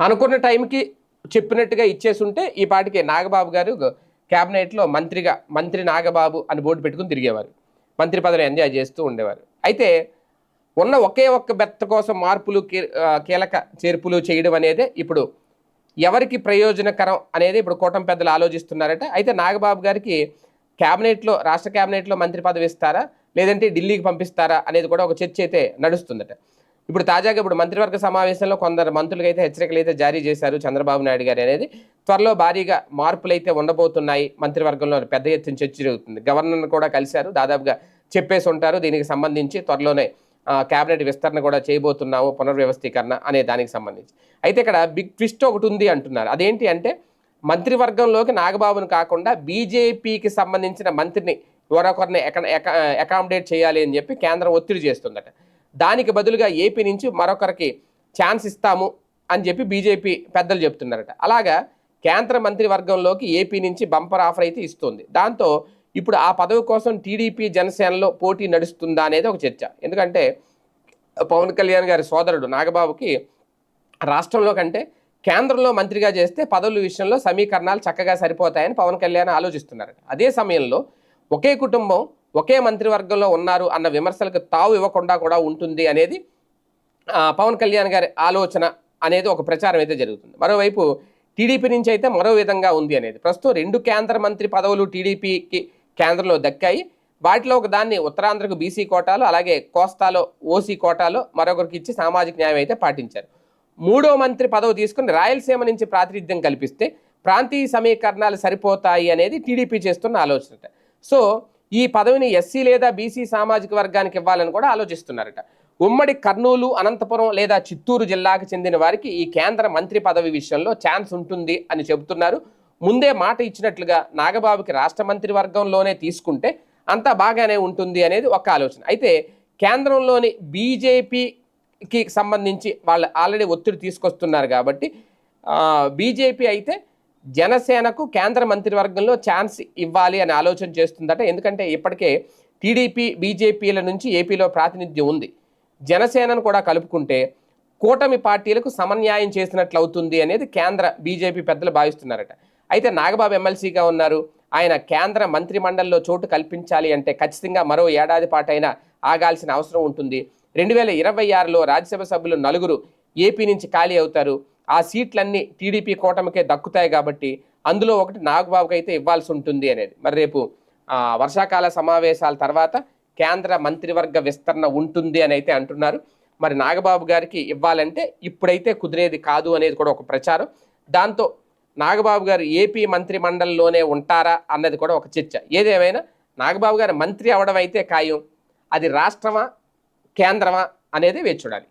అనుకున్న టైంకి చెప్పినట్టుగా ఇచ్చేసి ఉంటే ఈ పాటికి నాగబాబు గారు క్యాబినెట్లో మంత్రిగా మంత్రి నాగబాబు అని బోర్డు పెట్టుకుని తిరిగేవారు. మంత్రి పదవి ఎంజాయ్ చేస్తూ ఉండేవారు. అయితే ఉన్న ఒకే ఒక్క బెత్త కోసం మార్పులు కీ- కీలక చేర్పులు చేయడం అనేది ఇప్పుడు ఎవరికి ప్రయోజనకరం అనేది ఇప్పుడు కూటమి పెద్దలు ఆలోచిస్తున్నారట. అయితే నాగబాబు గారికి క్యాబినెట్లో రాష్ట్ర క్యాబినెట్లో మంత్రి పదవి ఇస్తారా? లేదంటే ఢిల్లీకి పంపిస్తారా? అనేది కూడా ఒక చర్చ అయితే నడుస్తుందట. ఇప్పుడు తాజాగా ఇప్పుడు మంత్రివర్గ సమావేశంలో కొందరు మంత్రులకు అయితే హెచ్చరికలు అయితే జారీ చేశారు చంద్రబాబు నాయుడు గారు అనేది. త్వరలో భారీగా మార్పులు అయితే ఉండబోతున్నాయి మంత్రివర్గంలో పెద్ద ఎత్తున చర్చ జరుగుతుంది. గవర్నర్ కూడా కలిశారు. దాదాపుగా చెప్పేసి ఉంటారు. దీనికి సంబంధించి త్వరలోనే క్యాబినెట్ కేబినెట్ విస్తరణ కూడా చేయబోతున్నాము. పునర్వ్యవస్థీకరణ అనే దానికి సంబంధించి. అయితే ఇక్కడ బిగ్ ట్విస్ట్ ఒకటి ఉంది అంటున్నారు. అదేంటి అంటే మంత్రివర్గంలోకి నాగబాబును కాకుండా బీజేపీకి సంబంధించిన మంత్రిని మరొకరిని అకామిడేట్ చేయాలి అని చెప్పి కేంద్రం ఒత్తిడి చేస్తుందట. దానికి బదులుగా ఏపీ నుంచి మరొకరికి ఛాన్స్ ఇస్తాము అని చెప్పి బీజేపీ పెద్దలు చెప్తున్నారట. అలాగా కేంద్ర మంత్రివర్గంలోకి ఏపీ నుంచి బంపర్ ఆఫర్ అయితే ఇస్తుంది. దాంతో ఇప్పుడు ఆ పదవి కోసం టీడీపీ జనసేనలో పోటీ నడుస్తుందా అనేది ఒక చర్చ. ఎందుకంటే పవన్ కళ్యాణ్ గారి సోదరుడు నాగబాబుకి రాష్ట్రంలో కంటే కేంద్రంలో మంత్రిగా చేస్తే పదవుల విషయంలో సమీకరణాలు చక్కగా సరిపోతాయని పవన్ కళ్యాణ్ ఆలోచిస్తున్నారు అదే సమయంలో ఒకే కుటుంబం ఒకే మంత్రివర్గంలో ఉన్నారు అన్న విమర్శలకు తావు ఇవ్వకుండా కూడా ఉంటుంది అనేది పవన్ కళ్యాణ్ గారి ఆలోచన అనేది ఒక ప్రచారం అయితే జరుగుతుంది. మరోవైపు టీడీపీ నుంచి అయితే మరో విధంగా ఉంది అనేది. ప్రస్తుతం రెండు కేంద్ర మంత్రి పదవులు టీడీపీకి కేంద్రంలో దక్కాయి. వాటిలో ఒక దాన్ని ఉత్తరాంధ్రకు బీసీ కోటాలో అలాగే కోస్తాలో ఓసీ కోటాలో మరొకరికి ఇచ్చి సామాజిక న్యాయం అయితే పాటించారు. మూడో మంత్రి పదవి తీసుకుని రాయలసీమ నుంచి ప్రాతినిధ్యం కల్పిస్తే ప్రాంతీయ సమీకరణాలు సరిపోతాయి అనేది టీడీపీ చేస్తున్న ఆలోచన. సో ఈ పదవిని ఎస్సీ లేదా బీసీ సామాజిక వర్గానికి ఇవ్వాలని కూడా ఆలోచిస్తున్నారట. ఉమ్మడి కర్నూలు అనంతపురం లేదా చిత్తూరు జిల్లాకు చెందిన వారికి ఈ కేంద్ర మంత్రి పదవి విషయంలో ఛాన్స్ ఉంటుంది అని చెబుతున్నారు. ముందే మాట ఇచ్చినట్లుగా నాగబాబుకి రాష్ట్ర మంత్రి వర్గంలోనే తీసుకుంటే అంతా బాగానే ఉంటుంది అనేది ఒక ఆలోచన. అయితే కేంద్రంలోని బీజేపీకి సంబంధించి వాళ్ళు ఆల్రెడీ ఒత్తిడి తీసుకొస్తున్నారు కాబట్టి బీజేపీ అయితే జనసేనకు కేంద్ర మంత్రివర్గంలో ఛాన్స్ ఇవ్వాలి అని ఆలోచన చేస్తుందట. ఎందుకంటే ఇప్పటికే టీడీపీ బీజేపీల నుంచి ఏపీలో ప్రాతినిధ్యం ఉంది. జనసేనను కూడా కలుపుకుంటే కూటమి పార్టీలకు సమన్యాయం చేసినట్లు అవుతుంది అనేది కేంద్ర బీజేపీ పెద్దలు భావిస్తున్నారట. అయితే నాగబాబు ఎమ్మెల్సీగా ఉన్నారు. ఆయన కేంద్ర మంత్రి మండలిలో చోటు కల్పించాలి అంటే ఖచ్చితంగా మరో ఏడాది పాటైనా ఆగాల్సిన అవసరం ఉంటుంది. రెండు వేల ఇరవై ఆరులో రాజ్యసభ సభ్యులు నలుగురు ఏపీ నుంచి ఖాళీ అవుతారు. ఆ సీట్లన్నీ టీడీపీ కూటమికే దక్కుతాయి కాబట్టి అందులో ఒకటి నాగబాబుకి అయితే ఇవ్వాల్సి ఉంటుంది అనేది. మరి రేపు వర్షాకాల సమావేశాల తర్వాత కేంద్ర మంత్రివర్గ విస్తరణ ఉంటుంది అని అయితే అంటున్నారు. మరి నాగబాబు గారికి ఇవ్వాలంటే ఇప్పుడైతే కుదిరేది కాదు అనేది కూడా ఒక ప్రచారం. దాంతో నాగబాబు గారు ఏపీ మంత్రి మండలిలోనే ఉంటారా అన్నది కూడా ఒక చర్చ. ఏదేమైనా నాగబాబు గారు మంత్రి అవడం అయితే ఖాయం. అది రాష్ట్రమా కేంద్రమా అనేది వేచి చూడాలి.